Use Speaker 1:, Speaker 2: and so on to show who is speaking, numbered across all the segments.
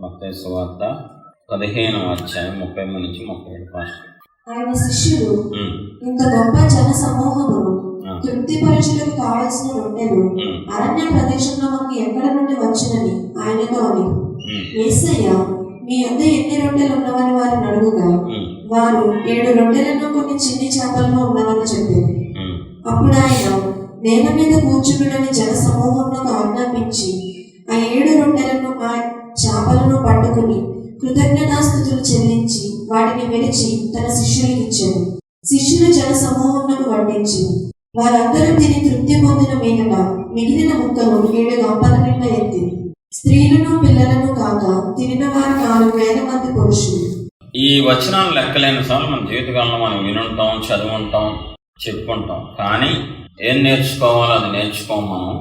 Speaker 1: మత్తయి సువార్త పదిహేను అధ్యాయం ముప్పై మూడు నుంచి ముప్పై ఏడు ఫాస్ట్
Speaker 2: ఆయన శిష్యులు
Speaker 1: ఉమ్,
Speaker 2: ఇంత గొప్ప జన సమూహమును
Speaker 1: ఆ,
Speaker 2: తృప్తిపరచుటకు కావలసిన రొట్టెలు అరణ్య ప్రదేశంలో మనకి ఎక్కడ నుండి వచ్చినని ఆయనతో అని
Speaker 1: ఉమ్,
Speaker 2: యేసయ్య మీ యొద్ద ఎన్ని రొట్టెలు ఉన్నవని వారిని అడుగుగా వారు ఏడు రొట్టెలను కొన్ని చిన్ని చేపలను ఉన్నవని చెప్పారు.
Speaker 1: ఉమ్.
Speaker 2: అప్పుడు ఆయన నేల మీద కూర్చుండని జన సమూహంలో ఆజ్ఞాపించి ఆ ఏడు రొట్టెలను చేపలను పట్టుకుని కృతజ్ఞతాస్థుతులు చెల్లించి వాటిని విరిచి తన శిష్యులకు ఇచ్చాడు శిష్యులు జన సమూహములకు వడ్డించి వారందరూ తిని తృప్తి పొందిన మీదట మిగిలిన ముక్కలు ఏడు గంపల నిండా ఎత్తి స్త్రీలను పిల్లలను కాక తినిన వారు నాలుగు వేల మంది పురుషులు.
Speaker 1: ఈ వచనాలు లెక్కలేని సార్లు మన జీవితకాలంలో మనం వినుంటాం చదువుంటాం చెప్పుకుంటాం. కానీ ఏం నేర్చుకోవాలో అది నేర్చుకోం మనం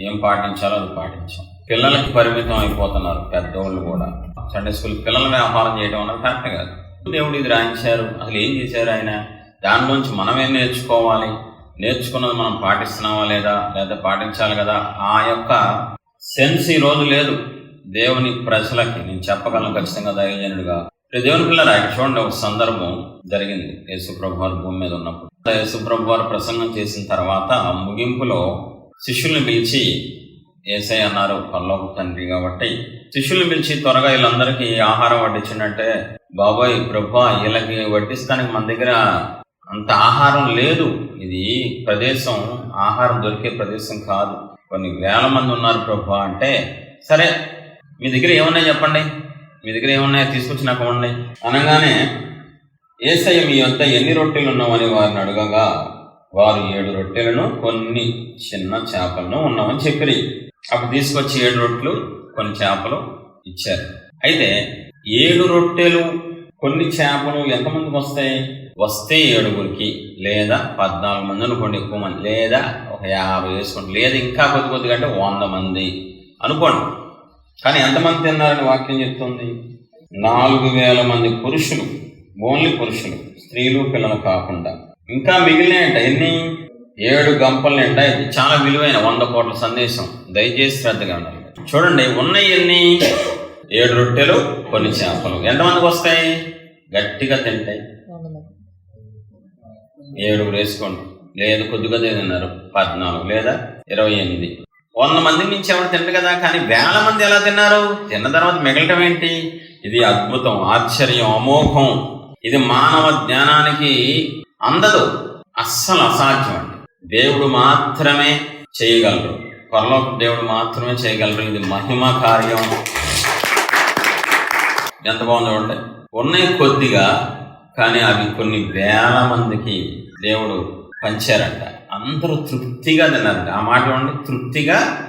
Speaker 1: ఏం పాటించాలో అది పాటించాం. పిల్లలకి పరిమితం అయిపోతున్నారు పెద్దోళ్ళు కూడా. సండే స్కూల్ పిల్లల వ్యాపారం చేయడం అనేది కరెక్ట్ కాదు. దేవుడు ఇది రాయించారు అసలు ఏం చేశారు ఆయన? దానిలోంచి మనం మనమేం నేర్చుకోవాలి? నేర్చుకున్నది మనం పాటిస్తున్నామా లేదా? లేదా పాటించాలి కదా? ఆ యొక్క సెన్స్ ఈ రోజు లేదు. దేవుని ప్రజలకి నేను చెప్పగలను ఖచ్చితంగా దైవజనుడిగా. ఇప్పుడు దేవుని పిల్లలు ఆయన చూడండి ఒక సందర్భం జరిగింది యేసుప్రభు వారు భూమి మీద ఉన్నప్పుడు. యేసుప్రభు వారు ప్రసంగం చేసిన తర్వాత ముగింపులో శిష్యుల్ని పిలిచి ఏసై అన్నారు పల్లోపు తండ్రి కాబట్టి. శిష్యులు పిలిచి త్వరగా వీళ్ళందరికీ ఆహారం వడ్డించిందంటే బాబాయ్ ప్రభా వీళ్ళకి వడ్డిస్తానికి మన దగ్గర అంత ఆహారం లేదు. ఇది ప్రదేశం ఆహారం దొరికే ప్రదేశం కాదు. కొన్ని వేల మంది ఉన్నారు ప్రభా అంటే సరే మీ దగ్గర ఏమున్నాయి చెప్పండి? మీ దగ్గర ఏమున్నాయో? తీసుకొచ్చి నాకు ఇవ్వండి. అనగానే ఏసయ్య మీ వద్ద ఎన్ని రొట్టెలు ఉన్నామని వారిని అడగగా వారు ఏడు రొట్టెలను కొన్ని చిన్న చేపలను ఉన్నామని చెప్పిరి. అప్పుడు తీసుకొచ్చి ఏడు రొట్టెలు కొన్ని చేపలు ఇచ్చారు. అయితే ఏడు రొట్టెలు కొన్ని చేపలు ఎంతమందికి వస్తాయి? వస్తే ఏడుగురికి లేదా పద్నాలుగు మంది అనుకోండి ఎక్కువ మంది లేదా ఒక యాభై వేసుకోండి లేదా ఇంకా కొద్ది కొద్దిగా అంటే వంద మంది అనుకోండి. కానీ ఎంతమంది తిన్నారని వాక్యం చెప్తుంది? నాలుగు వేల మంది పురుషులు ఓన్లీ పురుషులు స్త్రీలు పిల్లలు కాకుండా. ఇంకా మిగిలినాయంట ఎన్ని? ఏడు గంపలు నిండా ఇది చాలా విలువైన వంద కోట్ల సందేశం. దయచేసి శ్రద్ధగా ఉండాలి. చూడండి ఉన్నాయి ఏడు రొట్టెలు కొన్ని చేపలు. ఎంతమందికి వస్తాయి? గట్టిగా తింటాయి. ఏడుగురు వేసుకోండి. లేదు కొద్దిగా తిన్నారు. పద్నాలుగు లేదా ఇరవై ఎనిమిది. వంద మంది నుంచి ఎవరు తింట కదా కానీ వేల మంది ఎలా తిన్నారు? తిన్న తర్వాత మిగలటం ఏంటి? ఇది అద్భుతం ఆశ్చర్యం అమోఘం. ఇది మానవ జ్ఞానానికి అందదు అస్సలు అసాధ్యం అండి దేవుడు మాత్రమే చేయగలరు. పరలోక దేవుడు మాత్రమే చేయగలరు. ఇది మహిమ కార్యం. ఎంత బాగుంది చూడండి. ఉన్నాయి కొద్దిగా కానీ అవి కొన్ని వేల మందికి దేవుడు పంచారంట. అందరూ తృప్తిగా తిన్నారంట. ఆ మాట చూడండి. తృప్తిగా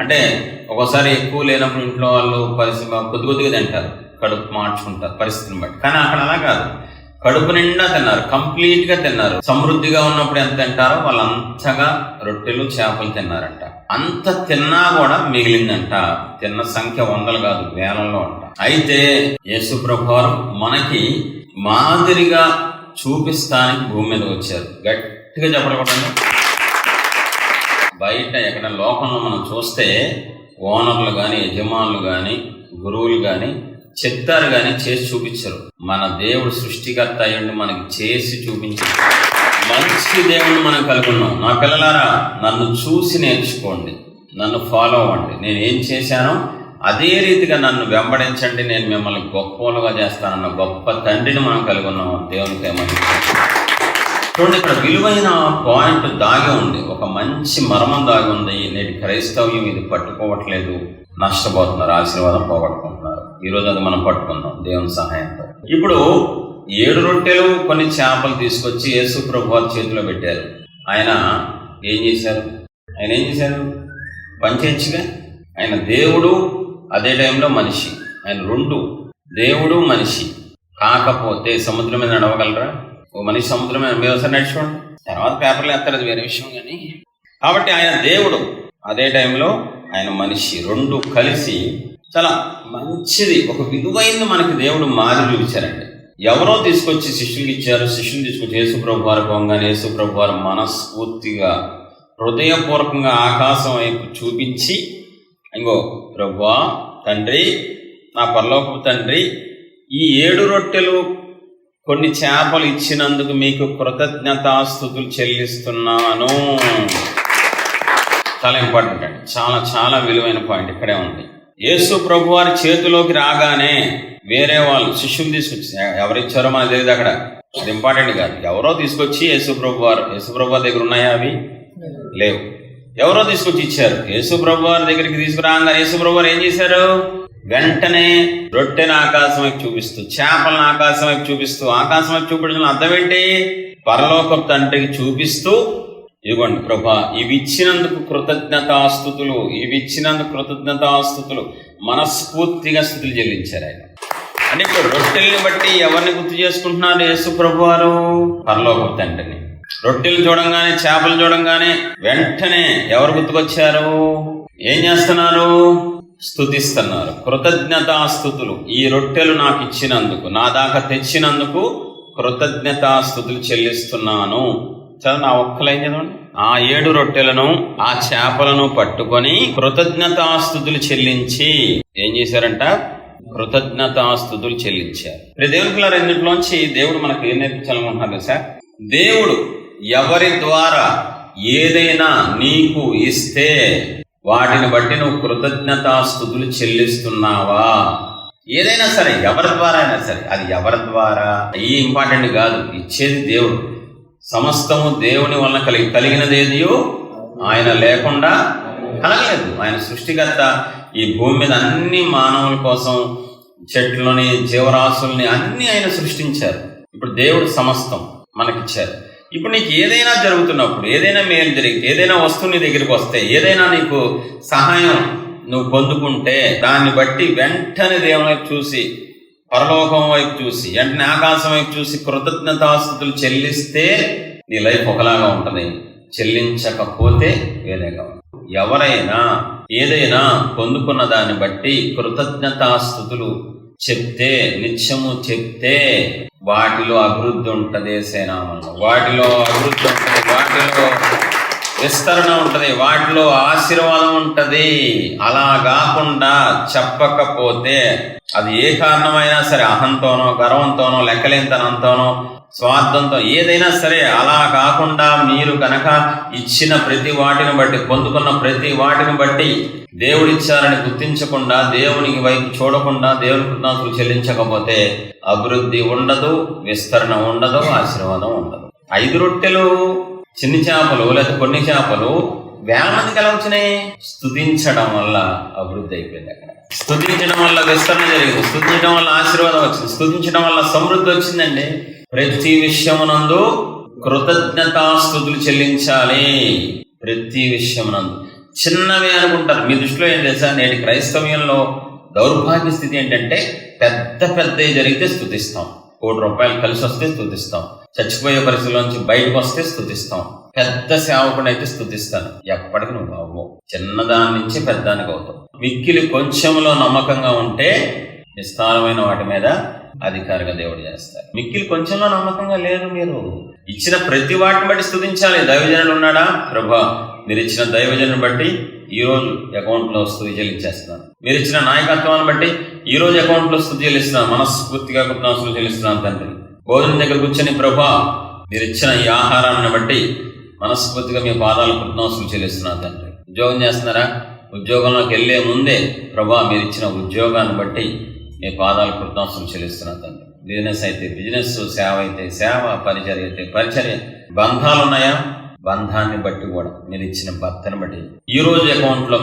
Speaker 1: అంటే ఒక్కోసారి ఎక్కువ లేనప్పుడు ఇంట్లో వాళ్ళు పరిస్థితి కొద్ది కొద్దిగా తింటారు. కడుపు మార్చుకుంటారు పరిస్థితిని బట్టి. కానీ అక్కడ అలా కాదు. కడుపు నిండా తిన్నారు కంప్లీట్గా తిన్నారు. సమృద్ధిగా ఉన్నప్పుడు ఎంత తింటారో వాళ్ళు అంతగా రొట్టెలు చేపలు తిన్నారంట. అంత తిన్నా కూడా మిగిలిందంట. తిన్న సంఖ్య వందలు కాదు వేలల్లో అంట. అయితే యేసు మనకి మాదిరిగా చూపిస్తానికి భూమి మీద వచ్చారు. గట్టిగా చెప్పడకూడదు బయట ఎక్కడ లోకంలో మనం చూస్తే ఓనర్లు కానీ యజమానులు కానీ గురువులు కానీ చెప్తారు కానీ చేసి చూపించరు. మన దేవుడు సృష్టికర్త అయ్యండి మనకి చేసి చూపించారు మంచి దేవుడిని మనం కలుగున్నాం ఉన్నాం నా పిల్లలారా నన్ను చూసి నేర్చుకోండి. నన్ను ఫాలో అవ్వండి. నేను ఏం చేశానో అదే రీతిగా నన్ను వెంబడించండి. నేను మిమ్మల్ని గొప్పలుగా చేస్తానన్న గొప్ప తండ్రిని మనం కలిగి ఉన్నాం దేవునికి ఏమని చూడండి ఇక్కడ విలువైన పాయింట్ దాగి ఉంది. ఒక మంచి మర్మం దాగి ఉంది. నేటి క్రైస్తవ్యం ఇది పట్టుకోవట్లేదు. నష్టపోతున్నారు. ఆశీర్వాదం పోగొట్టుకుంటున్నారు ఈ రోజు అది మనం పట్టుకుందాం. దేవుని సహాయంతో. ఇప్పుడు ఏడు రొట్టెలు కొన్ని చేపలు తీసుకొచ్చి యేసు ప్రభు వారి చేతిలో పెట్టారు. ఆయన ఏం చేశారు? ఆయన ఏం చేశారు? పంచగా ఆయన దేవుడు అదే టైంలో మనిషి. ఆయన రెండు. దేవుడు మనిషి. కాకపోతే సముద్రం మీద నడవగలరా? ఓ మనిషి సముద్రం మీద మీరు ఒకసారి నడుచుకోండి. తర్వాత పేపర్లు వేస్తారు అది వేరే విషయం కానీ. కాబట్టి ఆయన దేవుడు. అదే టైంలో ఆయన మనిషి. రెండు కలిసి చాలా మంచిది. ఒక విలువైంది మనకి దేవుడు మారి చూపించారండి ఎవరో తీసుకొచ్చి శిష్యులు ఇచ్చారు శిష్యులు తీసుకొచ్చి యేసుప్రభు వారు పొంగానే యేసుప్రభు వారు మనస్ఫూర్తిగా హృదయపూర్వకంగా ఆకాశం వైపు చూపించి ఇంకో ప్రభువా తండ్రి నా పరలోకపు తండ్రి ఈ ఏడు రొట్టెలు కొన్ని చేపలు ఇచ్చినందుకు మీకు కృతజ్ఞతాస్థుతులు చెల్లిస్తున్నాను. చాలా ఇంపార్టెంట్ అండి. చాలా చాలా విలువైన పాయింట్ ఇక్కడే ఉంది. యేసు ప్రభు వారి చేతిలోకి రాగానే వేరే వాళ్ళు శిష్యులు తీసుకొచ్చి ఎవరిచ్చారో మనకు తెలియదు అక్కడ. అది ఇంపార్టెంట్ కాదు. ఎవరో తీసుకొచ్చి యేసు ప్రభు వారు యేసు ప్రభు వారి దగ్గర ఉన్నాయా అవి? లేవు. ఎవరో తీసుకొచ్చి ఇచ్చారు. యేసు ప్రభు వారి దగ్గరికి తీసుకురాగానే యేసు ప్రభు వారు ఏం చేశారు? వెంటనే రొట్టెను ఆకాశం వైపు చూపిస్తూ చేపలను ఆకాశం వైపు చూపిస్తూ ఆకాశం వైపు చూపించిన అర్థం ఏంటి? పరలోకపు తండ్రికి చూపిస్తూ ఇదిగోండి ప్రభా ఇవి ఇచ్చినందుకు కృతజ్ఞతాస్థుతులు ఇవి ఇచ్చినందుకు కృతజ్ఞతాస్థుతులు మనస్ఫూర్తిగా స్థుతులు చెల్లించారు ఆయన. అంటే ఇప్పుడు రొట్టెల్ని బట్టి ఎవరిని గుర్తు చేసుకుంటున్నారు? యేసు ప్రభు వారు పరలోక తండ్రిని. రొట్టెలు చూడంగానే చేపలు చూడంగానే వెంటనే ఎవరు గుర్తుకొచ్చారు? ఏం చేస్తున్నారు? స్థుతిస్తున్నారు. కృతజ్ఞతాస్థుతులు ఈ రొట్టెలు నాకు ఇచ్చినందుకు నా దాకా తెచ్చినందుకు కృతజ్ఞతాస్థుతులు చెల్లిస్తున్నాను. చదువు నా ఒక్కలైన చదవండి. ఆ ఏడు రొట్టెలను ఆ చేపలను పట్టుకొని కృతజ్ఞతాస్థుతులు చెల్లించి ఏం చేశారంట? కృతజ్ఞతాస్థుతులు చెల్లించారు. ఇప్పుడు దేవుని పిల్లల రెండింటిలోంచి దేవుడు మనకు ఏం నేర్పించాలనుకుంటున్నారు సార్ దేవుడు ఎవరి ద్వారా ఏదైనా నీకు ఇస్తే వాటిని బట్టి నువ్వు కృతజ్ఞతాస్థుతులు చెల్లిస్తున్నావా? ఏదైనా సరే ఎవరి ద్వారా అయినా సరే అది ఎవరి ద్వారా? ఈ ఇంపార్టెంట్ కాదు ఇచ్చేది దేవుడు. సమస్తము దేవుని వలన కలిగి కలిగినదేదియో ఆయన లేకుండా కలగలేదు. ఆయన సృష్టికర్త ఈ భూమి మీద అన్ని మానవుల కోసం చెట్లని జీవరాశుల్ని అన్ని ఆయన సృష్టించారు. ఇప్పుడు దేవుడు సమస్తం మనకిచ్చారు. ఇప్పుడు నీకు ఏదైనా జరుగుతున్నప్పుడు ఏదైనా మేలు జరిగితే ఏదైనా వస్తువు నీ దగ్గరికి వస్తే ఏదైనా నీకు సహాయం నువ్వు పొందుకుంటే దాన్ని బట్టి వెంటనే దేవుని చూసి పరలోకం వైపు చూసి వెంటనే ఆకాశం వైపు చూసి కృతజ్ఞతాస్థుతులు చెల్లిస్తే నీ లైఫ్ ఒకలాగా ఉంటుంది. చెల్లించకపోతే వేరేగా ఎవరైనా ఏదైనా పొందుకున్న దాన్ని బట్టి కృతజ్ఞతాస్థుతులు చెప్తే నిత్యము చెప్తే వాటిలో అభివృద్ధి ఉంటది సేనామంలో. వాటిలో అభివృద్ధి ఉంటుంది వాటిలో విస్తరణ ఉంటది వాటిలో ఆశీర్వాదం ఉంటది. అలా కాకుండా చెప్పకపోతే అది ఏ కారణమైనా సరే అహంతోనో గర్వంతోనో లెక్కలేనితనంతోనో స్వార్థంతో ఏదైనా సరే అలా కాకుండా మీరు కనుక ఇచ్చిన ప్రతి వాటిని బట్టి పొందుకున్న ప్రతి వాటిని బట్టి దేవుడిచ్చారని గుర్తించకుండా దేవునికి వైపు చూడకుండా దేవుని కృతజ్ఞతలు చెల్లించకపోతే అభివృద్ధి ఉండదు విస్తరణ ఉండదు ఆశీర్వాదం ఉండదు. ఐదు రొట్టెలు చిన్ని చేపలు లేదా కొన్ని చేపలు వేల మందికి ఎలా వచ్చినాయి? వల్ల అభివృద్ధి అయిపోయింది అక్కడ. స్థుతించడం వల్ల విస్తరణ జరిగింది. స్థుతించడం వల్ల ఆశీర్వాదం వచ్చింది. స్థుతించడం వల్ల సమృద్ధి వచ్చిందండి. ప్రతి విషయమునందు కృతజ్ఞతాస్థుతులు చెల్లించాలి. ప్రతి విషయమునందు. చిన్నవి అనుకుంటారు. మీ దృష్టిలో ఏం తెలుసా? నేటి క్రైస్తవ్యంలో దౌర్భాగ్య స్థితి ఏంటంటే పెద్ద పెద్దవి జరిగితే స్థుతిస్తాం కోటి రూపాయలు కలిసి వస్తే స్థుతిస్తాం చచ్చిపోయే పరిస్థితిలోంచి బయటకు వస్తే స్థుతిస్తాం పెద్ద సేవకుడు అయితే స్థుతిస్తాను ఎప్పటికి నువ్వు అవ్వవు చిన్నదాని నుంచి పెద్దానికి అవుతావు మిక్కిలి కొంచెంలో నమ్మకంగా ఉంటే విస్తారమైన వాటి మీద అధికారిగా దేవుడు చేస్తారు మిక్కిలి కొంచెంలో నమ్మకంగా లేదు మీరు. ఇచ్చిన ప్రతి వాటిని బట్టి స్థుతించాలి దైవజనుడు ఉన్నాడా? ప్రభా మీరు ఇచ్చిన దైవజనుని బట్టి ఈ రోజు అకౌంట్లో స్థుతి చెల్లించేస్తున్నాను. మీరు ఇచ్చిన నాయకత్వాన్ని బట్టి ఈ రోజు అకౌంట్లో స్థుతి చెల్లిస్తున్నాను. మనస్ఫూర్తిగా కృతజ్ఞతలు చెల్లిస్తున్నాను తండ్రి. భోజనం దగ్గర కూర్చొని ప్రభా మీరు ఇచ్చిన ఈ ఆహారాన్ని బట్టి మనస్ఫూర్తిగా మీ పాదాలు కృతజ్ఞతలు చెల్లిస్తున్నాను తండ్రి. ఉద్యోగం చేస్తున్నారా? ఉద్యోగంలోకి వెళ్ళే ముందే ప్రభా మీరు ఇచ్చిన ఉద్యోగాన్ని బట్టి మీ పాదాలు కృతజ్ఞతలు చెల్లిస్తున్నాను తండ్రి. బిజినెస్ అయితే బిజినెస్ సేవ అయితే సేవ పరిచర్య అయితే పరిచర్య. బంధాలు ఉన్నాయా బంధాన్ని బట్టి కూడా మీరు ఇచ్చిన భర్తను బట్టి. ఈ రోజు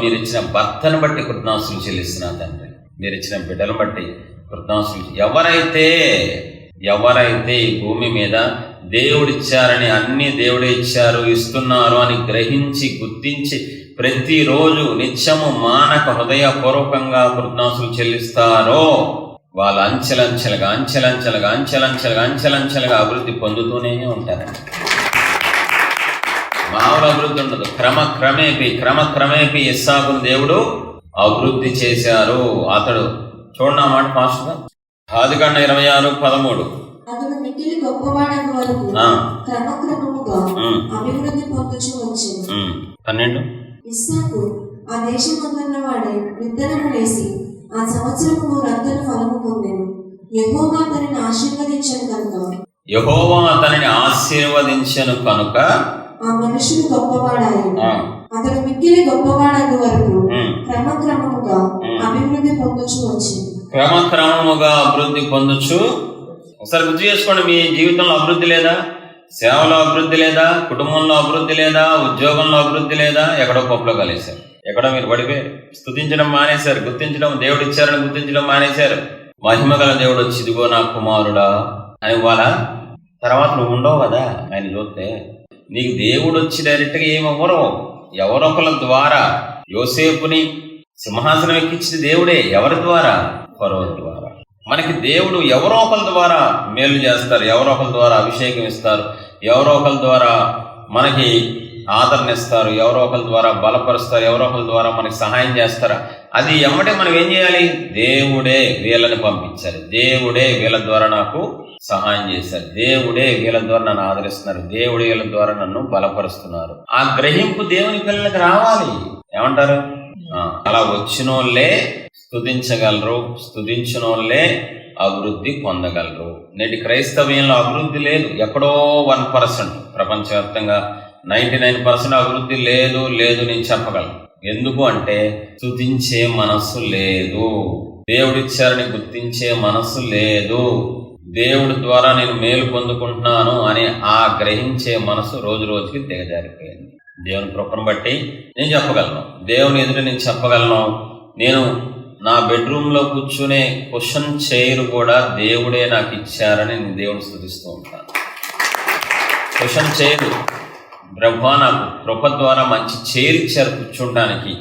Speaker 1: మీరు ఇచ్చిన భర్తను బట్టి కృతజ్ఞతలు చెల్లిస్తున్నా తండ్రి. మీరు ఇచ్చిన బిడ్డను బట్టి కృతజ్ఞతలు ఎవరైతే ఎవరైతే ఈ భూమి మీద దేవుడిచ్చారని అన్ని దేవుడే ఇచ్చారు ఇస్తున్నారు అని గ్రహించి గుర్తించి ప్రతిరోజు నిత్యము మానక హృదయపూర్వకంగా కృతజ్ఞతలు చెల్లిస్తారో వాళ్ళ అంచెలంచెలుగా అంచెలంచెలుగా అంచెలంచెలుగా అంచెలంచెలుగా అభివృద్ధి పొందుతూనే ఉంటారండి. మామూలు అభివృద్ధి ఉండదు. క్రమక్రమేపి క్రమక్రమేపి ఇస్సాకును దేవుడు అభివృద్ధి చేశారు. అతడు చూడండి ఆ మాట ఆదికాండ ఇరవై ఆరు పదమూడు.
Speaker 2: అతడు మిక్కిలి గొప్పవాడని వరకు క్రమక్రమముగా అభివృద్ధి పొందుచు వచ్చాను
Speaker 1: ఉమ్. పన్నెండు.
Speaker 2: ఇస్సాకు ఆ దేశమందున్న వాడే విత్తనము వేసి ఆ సంవత్సరం నూరంతల ఫలము పొందెను. యెహోవా అతనిని ఆశీర్వదించను కనుక.
Speaker 1: యహోవా అతనిని ఆశీర్వదించను కనుక
Speaker 2: ఆ మనుషుడు గొప్పవాడాయను
Speaker 1: ఆ,
Speaker 2: అతడు మిక్కిలి గొప్పవాడగు వరకు క్రమక్రమముగా అభివృద్ధి పొందుచు వచ్చింది
Speaker 1: క్రమక్రమముగా అభివృద్ధి పొందొచ్చు. ఒకసారి గుర్తు చేసుకోండి మీ జీవితంలో అభివృద్ధి లేదా? సేవలో అభివృద్ధి లేదా? కుటుంబంలో అభివృద్ధి లేదా? ఉద్యోగంలో అభివృద్ధి లేదా? ఎక్కడో పప్పులో కలిసారు ఎక్కడో మీరు పడిపోయారు స్థుతించడం మానేశారు గుర్తించడం దేవుడు ఇచ్చారని గుర్తించడం మానేశారు. మహిమ గల దేవుడు వచ్చి ఇదిగో నా కుమారుడా అని వాళ్ళ తర్వాత నువ్వు ఉండవు కదా? ఆయన చూస్తే నీకు దేవుడు వచ్చి డైరెక్ట్గా ఏమవ్వరు ఎవరొకల ద్వారా యోసేపుని సింహాసనం ఎక్కించిన దేవుడే ఎవరి ద్వారా? ఫరో ద్వారా. మనకి దేవుడు ఎవరో ఒకరి ద్వారా మేలు చేస్తారు ఎవరో ఒకరి ద్వారా అభిషేకం ఇస్తారు ఎవరో ఒకరి ద్వారా మనకి ఆదరణ ఇస్తారు ఎవరో ఒకరి ద్వారా బలపరుస్తారు ఎవరో ఒకరి ద్వారా మనకి సహాయం చేస్తారు. అది ఎమ్మటే మనం ఏం చేయాలి? దేవుడే వీళ్ళని పంపించారు. దేవుడే వీళ్ళ ద్వారా నాకు సహాయం చేశారు. దేవుడే వీళ్ళ ద్వారా నన్ను ఆదరిస్తున్నారు. దేవుడే వీళ్ళ ద్వారా నన్ను బలపరుస్తున్నారు. ఆ గ్రహింపు దేవుని పిల్లలకి రావాలి. ఏమంటారు? అలా అలా వచ్చినోళ్ళే స్తుతించగలరు స్తుతించినోళ్ళే అభివృద్ధి పొందగలరు. నేటి క్రైస్తవ్యంలో అభివృద్ధి లేదు. ఎక్కడో వన్ పర్సెంట్ ప్రపంచవ్యాప్తంగా నైంటీ నైన్ పర్సెంట్ అభివృద్ధి లేదు లేదు నేను చెప్పగలను. ఎందుకు అంటే స్తుతించే మనస్సు లేదు. దేవుడిచ్చారని గుర్తించే మనస్సు లేదు. దేవుడి ద్వారా నేను మేలు పొందుకుంటున్నాను అని ఆ గ్రహించే మనసు రోజు రోజుకి దిగజారిపోయింది. దేవుని కృపను బట్టి నేను చెప్పగలను. దేవుని ఎదుట నేను చెప్పగలను. నేను నా బెడ్రూమ్లో కూర్చునే క్వశ్చన్ చైర్ కూడా దేవుడే నాకు ఇచ్చారని నేను దేవుడు స్థుతిస్తూ ఉంటాను. క్వశ్చన్ చైర్ బ్రహ్మా నాకు కృప ద్వారా మంచి చైర్ ఇచ్చారు కూర్చుంటానికి.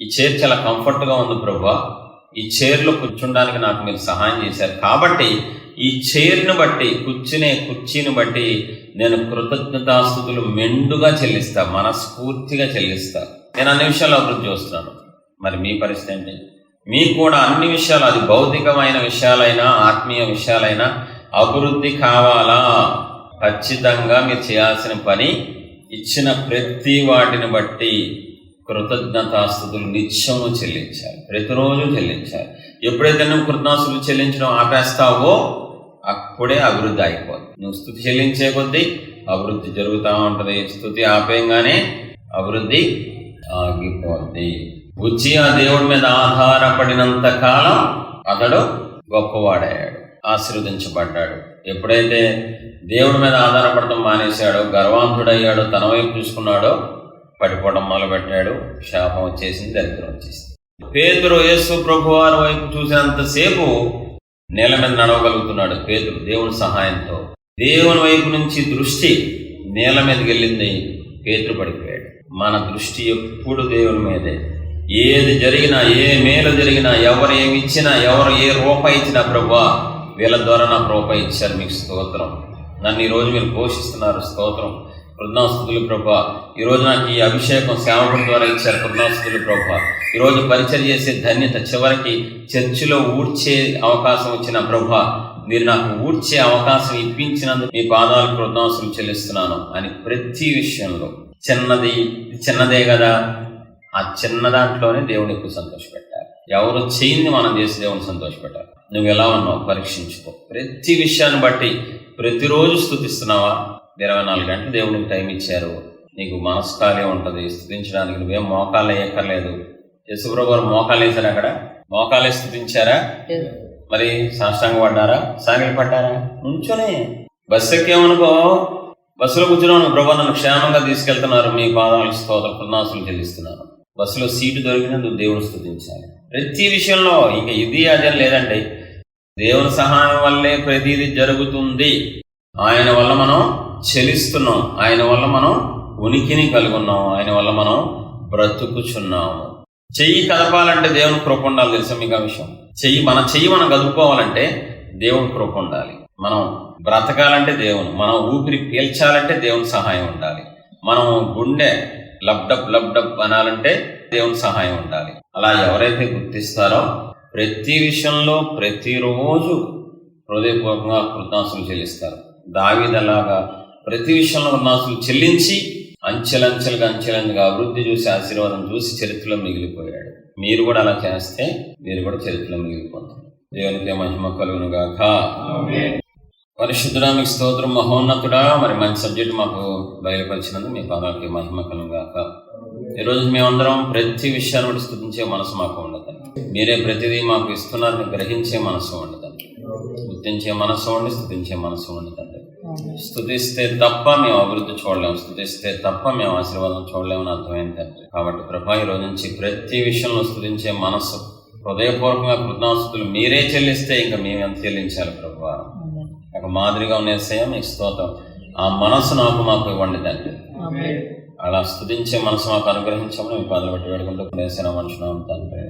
Speaker 1: ఈ చైర్ చాలా కంఫర్ట్గా ఉంది ప్రభా. ఈ చైర్లో కూర్చుండానికి నాకు మీరు సహాయం చేశారు. కాబట్టి ఈ చైర్ను బట్టి కూర్చునే కుర్చీని బట్టి నేను కృతజ్ఞతాస్థుతులు మెండుగా చెల్లిస్తా మనస్ఫూర్తిగా చెల్లిస్తా. నేను అన్ని విషయాలు అభివృద్ధి చూస్తున్నాను. మరి మీ పరిస్థితి ఏంటి? మీకు కూడా అన్ని విషయాలు అది భౌతికమైన విషయాలైనా ఆత్మీయ విషయాలైనా అభివృద్ధి కావాలా? ఖచ్చితంగా మీరు చేయాల్సిన పని ఇచ్చిన ప్రతి వాటిని బట్టి కృతజ్ఞతాస్థుతులు నిత్యము చెల్లించాలి. ప్రతిరోజు చెల్లించాలి. ఎప్పుడైతే నువ్వు కృతజ్ఞాస్తులు చెల్లించడం ఆపేస్తావో అప్పుడే అభివృద్ధి అయిపోతుంది నువ్వు స్థుతి చెల్లించే కొద్దీ అభివృద్ధి జరుగుతూ ఉంటుంది. స్థుతి ఆపేయంగానే అభివృద్ధి ఆగిపోద్ది. బుజ్జి ఆ దేవుడి మీద ఆధారపడినంత కాలం అతడు గొప్పవాడయ్యాడు ఆశీర్వదించబడ్డాడు. ఎప్పుడైతే దేవుడి మీద ఆధారపడటం మానేశాడో గర్వాంతుడయ్యాడో తన వైపు చూసుకున్నాడో పడిపోవడం మొదలుపెట్టాడు శాపం వచ్చేసింది దరిద్రం వచ్చేసింది. పేతురు యేసు ప్రభు వారి వైపు చూసినంతసేపు నేల మీద నడవగలుగుతున్నాడు పేతురు దేవుని సహాయంతో. దేవుని వైపు నుంచి దృష్టి నేల మీదకి వెళ్ళింది పేతురు పడిపోయాడు. మన దృష్టి ఎప్పుడు దేవుని మీదే. ఏది జరిగినా ఏ మేలు జరిగినా ఎవరు ఏమి ఇచ్చినా ఎవరు ఏ రూపాయి ఇచ్చినా ప్రభా వీళ్ళ ద్వారా నాకు రూపాయి ఇచ్చారు మీకు స్తోత్రం. నన్ను ఈరోజు మీరు పోషిస్తున్నారు స్తోత్రం. కృతజ్ఞాస్తుతులు ప్రభా. ఈరోజు నాకు ఈ అభిషేకం సేవకుల ద్వారా ఇచ్చారు కృతజ్ఞాస్తుతులు ప్రభా. ఈరోజు పరిచయం చేసే ధన్యత చివరికి చర్చిలో ఊడ్చే అవకాశం వచ్చిన ప్రభా మీరు నాకు ఊడ్చే అవకాశం ఇప్పించినందుకు మీ పాదాలు కృతజ్ఞాస్తులు చెల్లిస్తున్నాను. అని ప్రతి విషయంలో. చిన్నది చిన్నదే కదా ఆ చిన్న దాంట్లోనే దేవుని ఎక్కువ సంతోషపెట్టాలి ఎవరు చేయింది మనం చేసి దేవుని సంతోషపెట్టాలి నువ్వు ఎలా ఉన్నావు? పరీక్షించుకో. ప్రతి విషయాన్ని బట్టి ప్రతిరోజు స్థుతిస్తున్నావా? ఇరవై నాలుగు గంటలు దేవునికి టైం ఇచ్చారు. నీకు మనసు ఖాళీ ఉంటుంది. స్థుతించడానికి నువ్వేం మోకాలు వేయక్కర్లేదు. యశుప్రభు గారు మోకాలు వేశారు అక్కడ? మోకాలే స్థుతించారా? మరి సాష్టాంగ పడ్డారా? సాగిలి పడ్డారా? నుంచోనే. బస్సు ఎక్కేమనుకో బస్సులో కూర్చున్నాను ప్రభా నన్ను క్షేమంగా తీసుకెళ్తున్నారు. మీ పాదాలకు స్తోత్ర కృతజ్ఞతలు చెల్లిస్తున్నాను. బస్సులో సీటు దొరికినందుకు దేవుడు స్థుతించాలి ప్రతి విషయంలో ఇంకా ఇది అదే లేదండి. దేవుని సహాయం వల్లే ప్రతిదీ జరుగుతుంది. ఆయన వల్ల మనం చెలిస్తున్నాం. ఆయన వల్ల మనం ఉనికిని కలిగి ఉన్నాం ఆయన వల్ల మనం బ్రతుకుచున్నాము. చెయ్యి కదపాలంటే దేవుని కృప ఉండాలి తెలుసా మీకు ఆ విషయం? చెయ్యి మన చెయ్యి మనం కదుపుకోవాలంటే దేవుని కృప ఉండాలి. మనం బ్రతకాలంటే దేవుని మనం ఊపిరి పీల్చాలంటే దేవుని సహాయం ఉండాలి. మనం గుండె లబ్డబ్ లబ్డబ్ అనాలంటే దేవుని సహాయం ఉండాలి. అలా ఎవరైతే గుర్తిస్తారో ప్రతి విషయంలో ప్రతిరోజు హృదయపూర్వకంగా కృతజ్ఞాసులు చెల్లిస్తారు. దావిదలాగా ప్రతి విషయంలో కృతజ్ఞాసులు చెల్లించి అంచెలంచెలుగా అంచెలంచెలుగా అభివృద్ధి చూసి ఆశీర్వాదం చూసి చరిత్రలో మిగిలిపోయాడు. మీరు కూడా అలా చేస్తే మీరు కూడా చరిత్రలో మిగిలిపోతారు. దేవునికి మహిమ కలుగును గాక పరిశుద్ధుడా మీకు స్తోత్రం మహోన్నతుడా మరి మంచి సబ్జెక్ట్ మాకు బయలుపరిచినందుకు మీ పాదాలకి మహిమ కలుగాక. ఈరోజు మేమందరం ప్రతి విషయాన్ని బట్టి స్థుతించే మనసు మాకు ఉండదండి మీరే ప్రతిదీ మాకు ఇస్తున్నారని గ్రహించే మనసు ఉండదండి గుర్తించే మనసు ఉండి స్థుతించే మనసు ఉండదండి స్థుతిస్తే తప్ప మేము అభివృద్ధి చూడలేము. స్థుతిస్తే తప్ప మేము ఆశీర్వాదం చూడలేము అని అర్థమైంది కాబట్టి ప్రభా ఈ రోజు నుంచి ప్రతి విషయంలో స్థుతించే మనసు హృదయపూర్వకంగా కృతజ్ఞతలు మీరే చెల్లిస్తే ఇంకా మేము ఎంత చెల్లించాలి ప్రభా? ఒక మాదిరిగా ఉండేసే మీ స్తోత్రం. ఆ మనసు నాకు మాకు ఇవ్వండి తండ్రి. అలా స్థుతించే మనసు మాకు అనుగ్రహించమని మీ పాదలు బట్టి వేడుకుంటూ వేసిన మనుషులు తండ్రి.